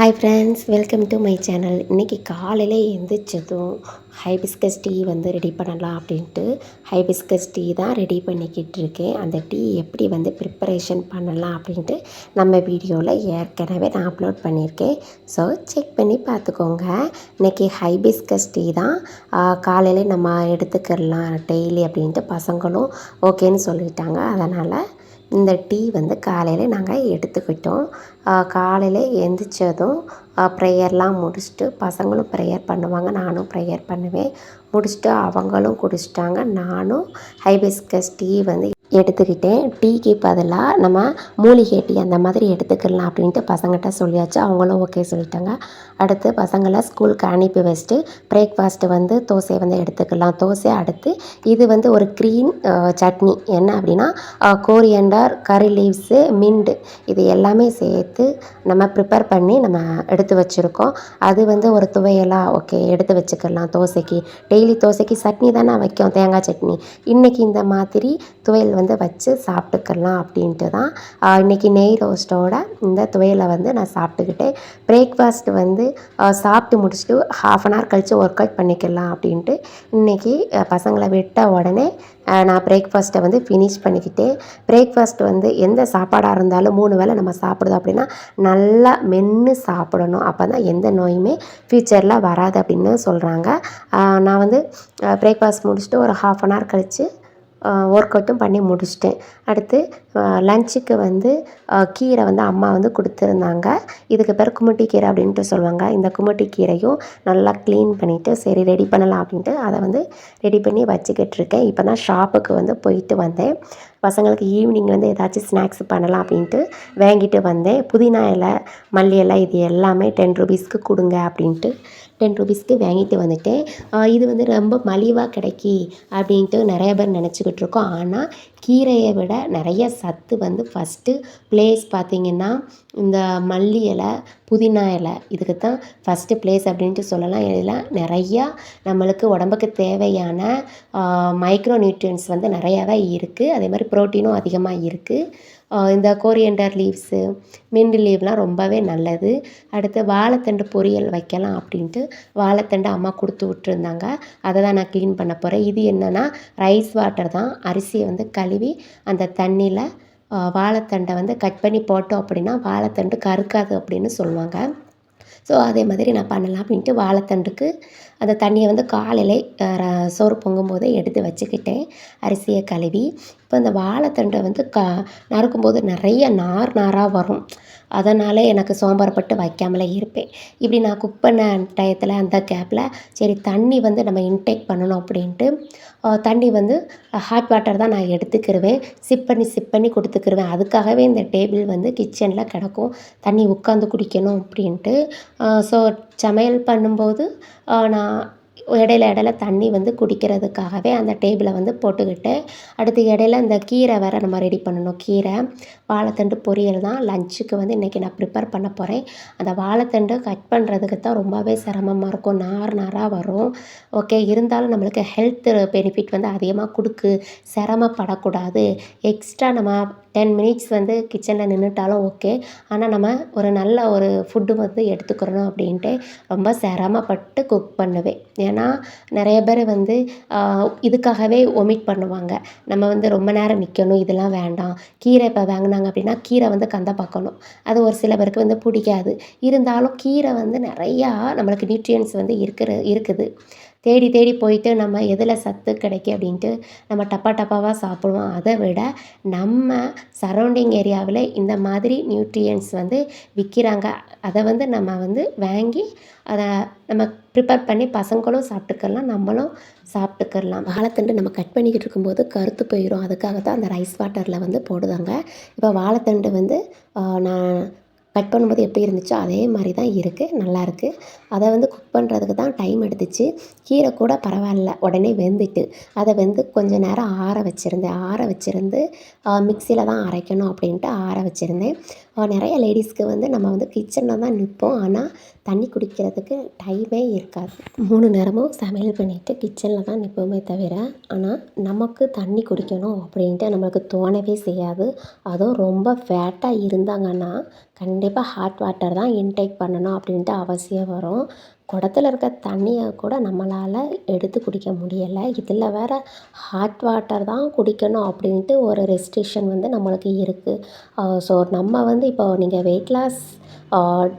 Hi friends welcome to my channel இன்றைக்கி காலையில் எந்திரிச்சதும் ஹைபிஸ்கஸ் டீ வந்து ரெடி பண்ணலாம் அப்படின்ட்டு ஹைபிஸ்கஸ் டீ தான் ரெடி பண்ணிக்கிட்டு இருக்கேன். அந்த டீ எப்படி வந்து ப்ரிப்பரேஷன் பண்ணலாம் அப்படின்ட்டு நம்ம வீடியோவில் ஏற்கனவே நான் அப்லோட் பண்ணியிருக்கேன். ஸோ செக் பண்ணி பார்த்துக்கோங்க. இன்றைக்கி ஹைபிஸ்கஸ் டீ தான் காலையில் நம்ம எடுத்துக்கிடலாம் டெய்லி அப்படின்ட்டு பசங்களும் ஓகேன்னு சொல்லிட்டாங்க. அதனால் இந்த டீ வந்து காலையில் நாங்கள் எடுத்துக்கிட்டோம். காலையில் எந்திரிச்சதும் ப்ரேயர்லாம் முடிச்சுட்டு பசங்களும் ப்ரேயர் பண்ணுவாங்க. நானும் ப்ரேயர் பண்ணுவேன். முடிச்சுட்டு அவங்களும் குடிச்சிட்டாங்க. நானும் ஹைபிஸ்கஸ் டீ வந்து எடுத்துக்கிட்டேன் டீக்கு பதிலாக நம்ம மூலிகை டீ அந்த மாதிரி எடுத்துக்கலாம் அப்படின்ட்டு பசங்கள்கிட்ட சொல்லியாச்சு. அவங்களும் ஓகே சொல்லிட்டாங்க. அடுத்து பசங்களை ஸ்கூலுக்கு அனுப்பி வச்சுட்டு பிரேக்ஃபாஸ்ட்டு வந்து தோசை வந்து எடுத்துக்கலாம். தோசை அடுத்து இது வந்து ஒரு க்ரீன் சட்னி. என்ன அப்படின்னா கோரியண்டர் கறி லீவ்ஸு மிண்டு இது எல்லாமே சேர்த்து நம்ம ப்ரிப்பேர் பண்ணி நம்ம எடுத்து வச்சுருக்கோம். அது வந்து ஒரு துவையலாக ஓகே எடுத்து வச்சுக்கலாம் தோசைக்கு. டெய்லி தோசைக்கு சட்னி தானே வைக்கும்? தேங்காய் சட்னி. இன்றைக்கி இந்த மாதிரி துவையல் வந்து வச்சு சாப்பிட்டுக்கலாம் அப்படின்ட்டு தான் இன்றைக்கி நெய் ரோஸ்ட்டோட இந்த துவையலை வந்து நான் சாப்பிட்டுக்கிட்டேன். பிரேக்ஃபாஸ்ட் வந்து சாப்பிட்டு முடிச்சுட்டு ஹாஃப் அன் ஹவர் கழித்து ஒர்க் அவுட் பண்ணிக்கலாம் அப்படின்ட்டு இன்றைக்கி பசங்களை விட்ட உடனே நான் பிரேக்ஃபாஸ்ட்டை வந்து ஃபினிஷ் பண்ணிக்கிட்டேன். பிரேக்ஃபாஸ்ட் வந்து எந்த சாப்பாடாக இருந்தாலும் மூணு வேளை நம்ம சாப்பிடுதோம் அப்படின்னா நல்லா மென்று சாப்பிடணும். அப்போ தான் எந்த நோயுமே ஃப்யூச்சரில் வராது அப்படின்னு சொல்கிறாங்க நான் வந்து பிரேக்ஃபாஸ்ட் முடிச்சுட்டு ஒரு ஹாஃப் அன் ஹவர் கழித்து ஒர்க் அவுட்டும் பண்ணி முடிச்சிட்டேன். அடுத்து லஞ்சுக்கு வந்து கீரை வந்து அம்மா வந்து கொடுத்துருந்தாங்க. இதுக்கு பேர் குமட்டி கீரை அப்படின்ட்டு சொல்லுவாங்க. இந்த குமட்டி கீரையும் நல்லா க்ளீன் பண்ணிவிட்டு சரி ரெடி பண்ணலாம் அப்படின்ட்டு அதை வந்து ரெடி பண்ணி வச்சுக்கிட்டு இருக்கேன். இப்போ தான் ஷாப்புக்கு வந்து போயிட்டு வந்தேன். பசங்களுக்கு ஈவினிங் வந்து ஏதாச்சும் ஸ்நாக்ஸ் பண்ணலாம் அப்படின்ட்டு வாங்கிட்டு வந்தேன். புதினா இலை மல்லி இலை இது எல்லாமே டென் ருபீஸ்க்கு கொடுங்க அப்படின்ட்டு டென் ருபீஸ்க்கு வாங்கிட்டு வந்துட்டேன். இது வந்து ரொம்ப மலிவாக கிடைக்கி அப்படின்ட்டு நிறைய பேர் நினச்சிக்கிட்டு இருக்கோம். ஆனால் கீரையை விட நிறைய சத்து வந்து ஃபஸ்ட்டு ப்ளேஸ் பார்த்திங்கன்னா இந்த மல்லி இலை புதினா இலை. இதுக்கு தான் ஃபஸ்ட்டு ப்ளேஸ் அப்படின்ட்டு சொல்லலாம். இதெல்லாம் நிறையா நம்மளுக்கு உடம்புக்கு தேவையான மைக்ரோ நியூட்ரியன்ஸ் வந்து நிறையாவே இருக்குது அதே மாதிரி ப்ரோட்டீனும் அதிகமாக இருக்குது இந்த கோரியண்டர் லீவ்ஸு மிண்டு லீவ்லாம் ரொம்பவே நல்லது. அடுத்து வாழைத்தண்டு பொரியல் வைக்கலாம் அப்படின்ட்டு வாழைத்தண்டு அம்மா கொடுத்து விட்ருந்தாங்க அதை தான் நான் க்ளீன் பண்ண போகிறேன் இது என்னென்னா ரைஸ் வாட்டர் தான். அரிசியை வந்து கழுவி அந்த தண்ணியில் வாழைத்தண்டை வந்து கட் பண்ணி போட்டோம் அப்படின்னா வாழைத்தண்டு கருக்காது அப்படின்னு சொல்லுவாங்க. ஸோ அதே மாதிரி நான் பண்ணலாம் அப்படின்ட்டு வாழைத்தண்டுக்கு அந்த தண்ணியை வந்து காலையிலே சோறு பொங்கும் போதே எடுத்து வச்சுக்கிட்டேன். அரிசியை கழுவி. இப்போ இந்த வாழைத்தண்டை வந்து க நறுக்கும்போது நிறைய நார் நாராக வரும். அதனால் எனக்கு சோம்பரப்பட்டு வைக்காமலே இருப்பேன். இப்படி நான் குக் பண்ண டயத்தில் அந்த கேப்பில் சரி தண்ணி வந்து நம்ம இன்டேக் பண்ணணும் அப்படின்ட்டு தண்ணி வந்து ஹாட் வாட்டர் தான் நான் எடுத்துக்கிருவேன். சிப் பண்ணி சிப் பண்ணி கொடுத்துக்கிருவேன். அதுக்காகவே இந்த டேபிள் வந்து கிச்சனில் கிடக்கும். தண்ணி உட்காந்து குடிக்கணும் அப்படின்ட்டு ஸோ சமையல் பண்ணும்போது நான் இடையில இடையில தண்ணி வந்து குடிக்கிறதுக்காகவே அந்த டேபிளை வந்து போட்டுக்கிட்டு அடுத்து இடையில இந்த கீரை வேறு நம்ம ரெடி பண்ணணும். கீரை வாழைத்தண்டு பொரியல் தான். லஞ்சுக்கு வந்து இன்றைக்கி நான் ப்ரிப்பேர் பண்ண போகிறேன் அந்த வாழைத்தண்டு கட் பண்ணுறதுக்கு தான் ரொம்பவே சிரமமாக இருக்கும். நார் நாராக வரும். ஓகே இருந்தாலும் நம்மளுக்கு ஹெல்த் பெனிஃபிட் வந்து அதிகமாக கொடுக்கு. சிரமப்படக்கூடாது. எக்ஸ்ட்ரா நம்ம டென் மினிட்ஸ் வந்து கிச்சனில் நின்றுட்டாலும் ஓகே ஆனால் நம்ம ஒரு நல்ல ஒரு ஃபுட்டு வந்து எடுத்துக்கிறணும் அப்படின்ட்டு ரொம்ப சிரமப்பட்டு குக் பண்ணுவேன். ஏன்னா நிறைய பேர் வந்து இதுக்காகவே ஒமிட் பண்ணுவாங்க. நம்ம வந்து ரொம்ப நேரம் நிற்கணும் இதெல்லாம் வேண்டாம். கீரை இப்போ வாங்கினாங்க அப்படின்னா கீரை வந்து கந்த பார்க்கணும். அது ஒரு சில பேருக்கு வந்து பிடிக்காது. இருந்தாலும் கீரை வந்து நிறையா நம்மளுக்கு நியூட்ரியன்ஸ் வந்து இருக்கிற இருக்குது. தேடி தேடி போயிட்டு நம்ம எதில் சத்து கிடைக்கும் அப்படின்ட்டு நம்ம டப்பா டப்பாவாக சாப்பிடுவோம். அதை விட நம்ம சரௌண்டிங் ஏரியாவில் இந்த மாதிரி நியூட்ரியன்ஸ் வந்து விற்கிறாங்க அதை வந்து நம்ம வந்து வாங்கி அதை நம்ம ப்ரிப்பேர் பண்ணி பசங்களும் சாப்பிட்டுக்கலாம் நம்மளும் சாப்பிட்டுக்கலாம். வாழைத்தண்டு நம்ம கட் பண்ணிக்கிட்டு இருக்கும்போது கருத்து போயிடும் அதுக்காக தான் அந்த ரைஸ் வாட்டரில் வந்து போடுதாங்க இப்போ வாழைத்தண்டு வந்து நான் கட் பண்ணும்போது எப்படி இருந்துச்சோ அதே மாதிரி தான் இருக்குது நல்லாயிருக்கு அதை வந்து குக் பண்ணுறதுக்கு தான் டைம் எடுத்துச்சு. கீரை கூட பரவாயில்ல. உடனே வெந்துட்டு அதை வந்து கொஞ்சம் நேரம் ஆற வச்சுருந்தேன். ஆற வச்சுருந்து மிக்சியில் தான் அரைக்கணும் அப்படின்ட்டு ஆற வச்சுருந்தேன். நிறைய லேடிஸ்க்கு வந்து நம்ம வந்து கிச்சனில் தான் நிற்போம் ஆனால் தண்ணி குடிக்கிறதுக்கு டைமே இருக்காது. மூணு நேரமும் சமையல் பண்ணிவிட்டு கிச்சனில் தான் நிற்போமே தவிர ஆனால் நமக்கு தண்ணி குடிக்கணும் அப்படின்ட்டு நம்மளுக்கு தோணவே செய்யாது. அதுவும் ரொம்ப ஃபேட்டாக இருந்தாங்கன்னா கண்டிப்பாக ஹாட் வாட்டர் தான் இன்டேக் பண்ணணும் அப்படின்ட்டு அவசியம் வரும். குடத்துல இருக்க தண்ணியை கூட நம்மளால் எடுத்து குடிக்க முடியலை. இதில் வேறு ஹாட் வாட்டர் தான் குடிக்கணும் அப்படின்ட்டு ஒரு ரெஸ்ட்ரிக்ஷன் வந்து நம்மளுக்கு இருக்குது ஸோ நம்ம வந்து இப்போ நீங்கள் வெயிட் லாஸ்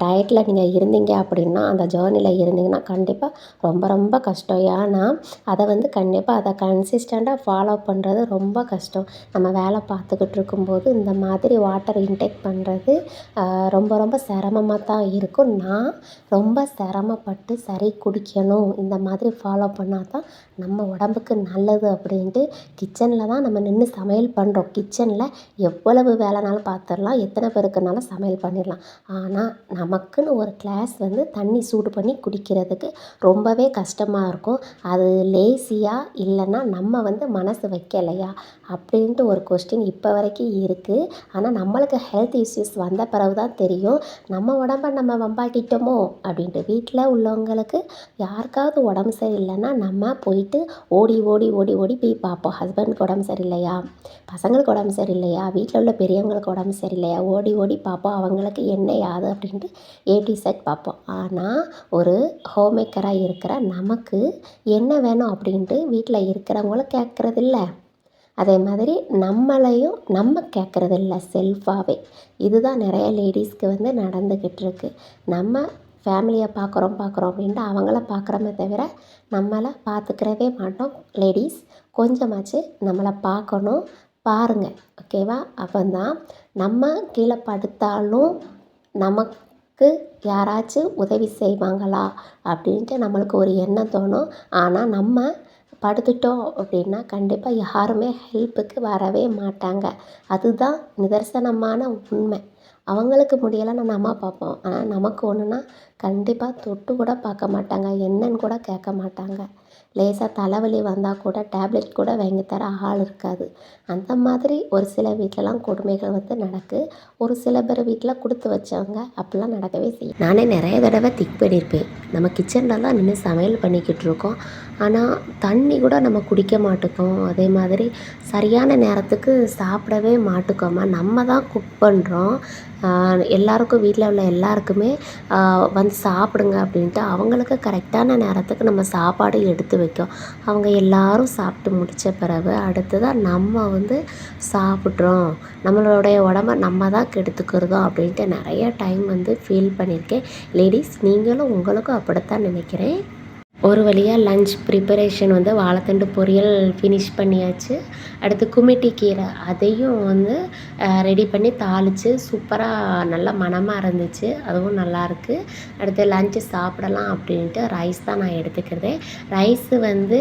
டயட்டில் நீங்கள் இருந்தீங்க அப்படின்னா அந்த ஜேர்னியில் இருந்தீங்கன்னா கண்டிப்பாக ரொம்ப ரொம்ப கஷ்டம். ஏன்னா அதை வந்து கண்டிப்பாக அதை கன்சிஸ்டண்ட்டாக ஃபாலோ பண்ணுறது ரொம்ப கஷ்டம். நம்ம வேலை பார்த்துக்கிட்டு இருக்கும்போது இந்த மாதிரி வாட்டர் இன்டேக் பண்ணுறது ரொம்ப ரொம்ப சிரமமாக தான் இருக்கும். நான் ரொம்ப சிரமப்பட்டு சரி குடிக்கணும் இந்த மாதிரி ஃபாலோ பண்ணால் தான் நம்ம உடம்புக்கு நல்லது அப்படின்ட்டு கிச்சனில் தான் நம்ம நின்று சமையல் பண்ணுறோம் கிச்சனில் எவ்வளவு வேலைனாலும் பார்த்துடலாம் எத்தனை பேருக்குனாலும் சமையல் பண்ணிடலாம். ஆனால் நமக்குன்னு ஒரு கிளாஸ் வந்து தண்ணி சூடு பண்ணி குடிக்கிறதுக்கு ரொம்பவே கஷ்டமாக இருக்கும். அது லேசியாக இல்லைன்னா நம்ம வந்து மனசு வைக்கலையா? அப்படின்ட்டு ஒரு கொஸ்டின் இப்போ வரைக்கும் இருக்குது ஆனால் நம்மளுக்கு ஹெல்த் இஷ்யூஸ் வந்த பிறகு தான் தெரியும். நம்ம உடம்ப நம்ம வம்பாக்கிட்டோமோ அப்படின்ட்டு. வீட்டில் உள்ளவங்களுக்கு யாருக்காவது உடம்பு சரியில்லைன்னா நம்ம போயிட்டு ஓடி ஓடி ஓடி ஓடி போய் பார்ப்போம். ஹஸ்பண்டுக்கு உடம்பு சரியில்லையா? பசங்களுக்கு உடம்பு சரியில்லையா? வீட்டில் உள்ள பெரியவங்களுக்கு உடம்பு சரியில்லையா? ஓடி ஓடி பார்ப்போம். அவங்களுக்கு என்ன யாது அப்படின்ட்டு ஏடி செட் பார்ப்போம். ஆனால் ஒரு ஹோம் மேக்கராக இருக்கிற நமக்கு என்ன வேணும் அப்படின்ட்டு வீட்டில் இருக்கிறவங்கள கேட்குறதில்ல அதே மாதிரி நம்மளையும் நம்ம கேட்குறதில்ல செல்ஃபாகவே இதுதான் நிறைய லேடிஸ்க்கு வந்து நடந்துக்கிட்டு இருக்கு நம்ம ஃபேமிலியை பார்க்குறோம் பார்க்குறோம் அப்படின்ட்டு அவங்கள பார்க்குறோமே தவிர நம்மளை பார்த்துக்கிறவே மாட்டோம். லேடிஸ் கொஞ்சமாச்சு நம்மளை பார்க்கணும் பாருங்கள் ஓகேவா அப்போ தான் நம்ம கீழே படுத்தாலும் நமக்கு யாராச்சும் உதவி செய்வாங்களா அப்படின்ட்டு நம்மளுக்கு ஒரு எண்ணம் தோணும். ஆனால் நம்ம படுத்துட்டோம் அப்படின்னா கண்டிப்பாக யாருமே ஹெல்ப்புக்கு வரவே மாட்டாங்க. அதுதான் நிதர்சனமான உண்மை. அவங்களுக்கு முடியலைன்னா நம்ம பார்ப்போம். ஆனால் நமக்கு ஒன்றுன்னா கண்டிப்பாக தொட்டு கூட பார்க்க மாட்டாங்க. என்னன்னு கூட கேட்க மாட்டாங்க. லேசாக தலைவலி வந்தால் கூட டேப்லெட் கூட வாங்கி தர ஆள் இருக்காது. அந்த மாதிரி ஒரு சில வீட்டிலலாம் கொடுமைகள் வந்து நடக்குது ஒரு சில பேர் வீட்டில் கொடுத்து வச்சவங்க அப்படிலாம் நடக்கவே செய்யும் நானே நிறைய தடவை திக் பண்ணியிருப்பேன். நம்ம கிச்சனில் தான் நின்று சமையல் பண்ணிக்கிட்டு இருக்கோம். ஆனால் தண்ணி கூட நம்ம குடிக்க மாட்டுக்கோம் அதே மாதிரி சரியான நேரத்துக்கு சாப்பிடவே மாட்டுக்கோமா நம்ம தான் குக் பண்ணுறோம் எல்லாருக்கும் வீட்டில் உள்ள எல்லாருக்குமே வந்து சாப்பிடுங்க அப்படின்ட்டு அவங்களுக்கு கரெக்டான நேரத்துக்கு நம்ம சாப்பாடு எடுத்து வைக்கோம். அவங்க எல்லாரும் சாப்பிட்டு முடித்த பிறகு அடுத்ததாக நம்ம வந்து சாப்பிட்றோம். நம்மளுடைய உடம்ப நம்ம தான் கெடுத்துக்கிறதோ அப்படின்ட்டு நிறைய டைம் வந்து ஃபீல் பண்ணியிருக்கேன். லேடிஸ் நீங்களும் உங்களுக்கும் அப்படித்தான் நினைக்கிறேன். ஒரு வழியாக லன்ச் ப்ரிப்பரேஷன் வந்து வாழைத்தண்டு பொரியல் ஃபினிஷ் பண்ணியாச்சு. அடுத்து குமிட்டி கீரை அதையும் வந்து ரெடி பண்ணி தாளித்து சூப்பராக நல்லா மணமாக இருந்துச்சு. அதுவும் நல்லாயிருக்கு அடுத்து லஞ்சு சாப்பிடலாம் அப்படின்ட்டு ரைஸ் தான் நான் எடுத்துக்கிறதே. ரைஸு வந்து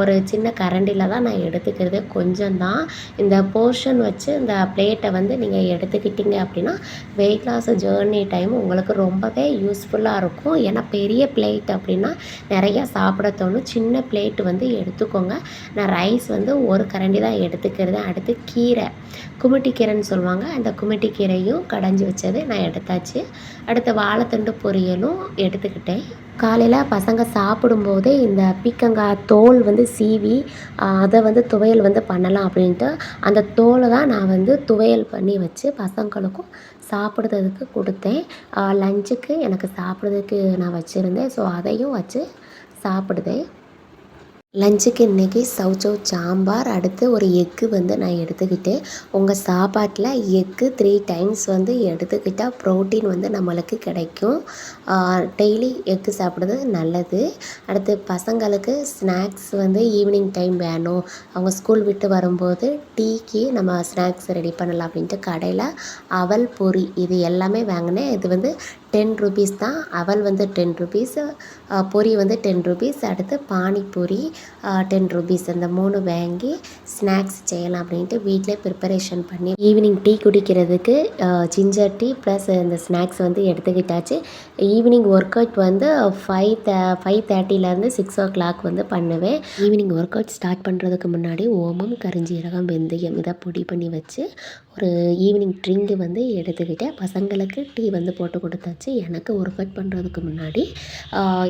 ஒரு சின்ன கரண்டியில் தான் நான் எடுத்துக்கிறது. கொஞ்சம் தான். இந்த போர்ஷன் வச்சு இந்த பிளேட்டை வந்து நீங்கள் எடுத்துக்கிட்டிங்க அப்படின்னா வெயிட் லாஸ் ஜேர்னி டைம் உங்களுக்கு ரொம்பவே யூஸ்ஃபுல்லாக இருக்கும். ஏன்னா பெரிய பிளேட் அப்படி அப்படின்னா நிறையா சாப்பிட தோணும் சின்ன பிளேட்டு வந்து எடுத்துக்கோங்க. நான் ரைஸ் வந்து ஒரு கரண்டி தான் எடுத்துக்கிறது. அடுத்து கீரை. குமிட்டி கீரைன்னு சொல்லுவாங்க. அந்த குமிட்டி கீரையும் கடைஞ்சி வச்சது நான் எடுத்தாச்சு. அடுத்து வாழைத்தண்டு பொரியலும் எடுத்துக்கிட்டேன். காலையில் பசங்க சாப்பிடும்போதே இந்த பீக்கங்காய் தோல் வந்து சீவி அதை வந்து துவையல் வந்து பண்ணலாம் அப்படின்ட்டு அந்த தோலை தான் நான் வந்து துவையல் பண்ணி வச்சு பசங்களுக்கும் சாப்பிடுறதுக்கு கொடுத்தேன். லஞ்சுக்கு எனக்கு சாப்பிட்றதுக்கு நான் வச்சுருந்தேன். ஸோ அதையும் வச்சு சாப்பிடுதேன். லஞ்சுக்கு இன்றைக்கி சௌசௌ சாம்பார் அடுத்து ஒரு எக்கு வந்து நான் எடுத்துக்கிட்டேன். உங்கள் சாப்பாட்டில் எக்கு த்ரீ டைம்ஸ் வந்து எடுத்துக்கிட்டால் ப்ரோட்டீன் வந்து நம்மளுக்கு கிடைக்கும். டெய்லி எக்கு சாப்பிட்றது நல்லது. அடுத்து பசங்களுக்கு ஸ்நாக்ஸ் வந்து ஈவினிங் டைம் வேணும். அவங்க ஸ்கூல் விட்டு வரும்போது டீக்கு நம்ம ஸ்நாக்ஸ் ரெடி பண்ணலாம் அப்படின்ட்டு கடையில் அவல் பொரி இது எல்லாமே வாங்கினேன். இது வந்து டென் ருபீஸ் தான் அவல் வந்து டென் ருபீஸ் பொரி வந்து டென் ருபீஸ் அடுத்து பானிபூரி டென் ருபீஸ் இந்த மூணு வாங்கி ஸ்நாக்ஸ் செய்யலாம் அப்படின்ட்டு வீட்டிலே ப்ரிப்பரேஷன் பண்ணி ஈவினிங் டீ குடிக்கிறதுக்கு ஜிஞ்சர் டீ ப்ளஸ் இந்த ஸ்நாக்ஸ் வந்து எடுத்துக்கிட்டாச்சு. ஈவினிங் ஒர்க் அவுட் வந்து ஃபைவ் த ஃபைவ் தேர்ட்டிலேருந்து சிக்ஸ் ஓ கிளாக் வந்து பண்ணுவேன். ஈவினிங் ஒர்க் அவுட் ஸ்டார்ட் பண்ணுறதுக்கு முன்னாடி ஓமம் கரிஞ்சீரகம் வெந்தயம் இதை பொடி பண்ணி வச்சு ஒரு ஈவினிங் ட்ரிங்கு வந்து எடுத்துக்கிட்டேன். பசங்களுக்கு டீ வந்து போட்டு கொடுத்தாச்சு வச்சு எனக்கு ஒர்க் அவுட் பண்ணுறதுக்கு முன்னாடி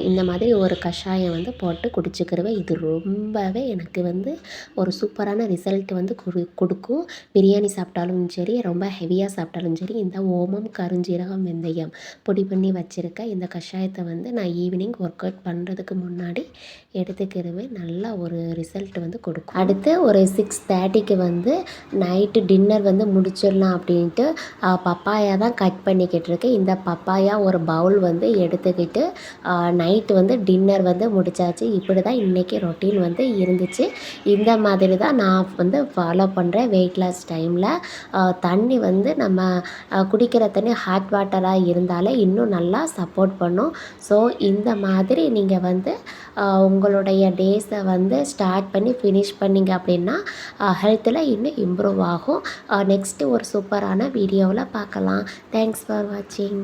இந்த மாதிரி ஒரு கஷாயம் வந்து போட்டு குடிச்சிக்கிருவேன். இது ரொம்பவே எனக்கு வந்து ஒரு சூப்பரான ரிசல்ட் வந்து கொடு கொடுக்கும். பிரியாணி சாப்பிட்டாலும் சரி ரொம்ப ஹெவியாக சாப்பிட்டாலும் சரி இந்த ஓமம் கருஞ்சீரகம் வெந்தயம் பொடி பண்ணி வச்சுருக்க இந்த கஷாயத்தை வந்து நான் ஈவினிங் ஒர்க் அவுட் பண்ணுறதுக்கு முன்னாடி எடுத்துக்கிடுவேன் நல்லா ஒரு ரிசல்ட் வந்து கொடுக்கும். அடுத்து ஒரு சிக்ஸ் தேர்ட்டிக்கு வந்து நைட்டு டின்னர் வந்து முடிச்சிடலாம் அப்படின்ட்டு பப்பாயா தான் கட் பண்ணிக்கிட்டு இருக்கேன். இந்த பப்பாயா ஒரு பவுல் வந்து எடுத்துக்கிட்டு நைட்டு வந்து டின்னர் வந்து முடிச்சாச்சு. இப்படி தான் இன்றைக்கி ரொட்டீன் வந்து இருந்துச்சு. இந்த மாதிரி தான் நான் வந்து ஃபாலோ பண்ணுறேன் வெயிட் லாஸ் டைமில் தண்ணி வந்து நம்ம குடிக்கிற தண்ணி ஹாட் வாட்டராக இருந்தாலே இன்னும் நல்லா சப்போர்ட் பண்ணும். ஸோ இந்த மாதிரி நீங்கள் வந்து உங்களுடைய டேஸை வந்து ஸ்டார்ட் பண்ணி ஃபினிஷ் பண்ணிங்க அப்படின்னா ஹெல்த்தில் இன்னும் இம்ப்ரூவ் ஆகும். நெக்ஸ்ட்டு ஒரு சூப்பரான வீடியோவில் பார்க்கலாம். தேங்க்ஸ் ஃபார் வாட்சிங்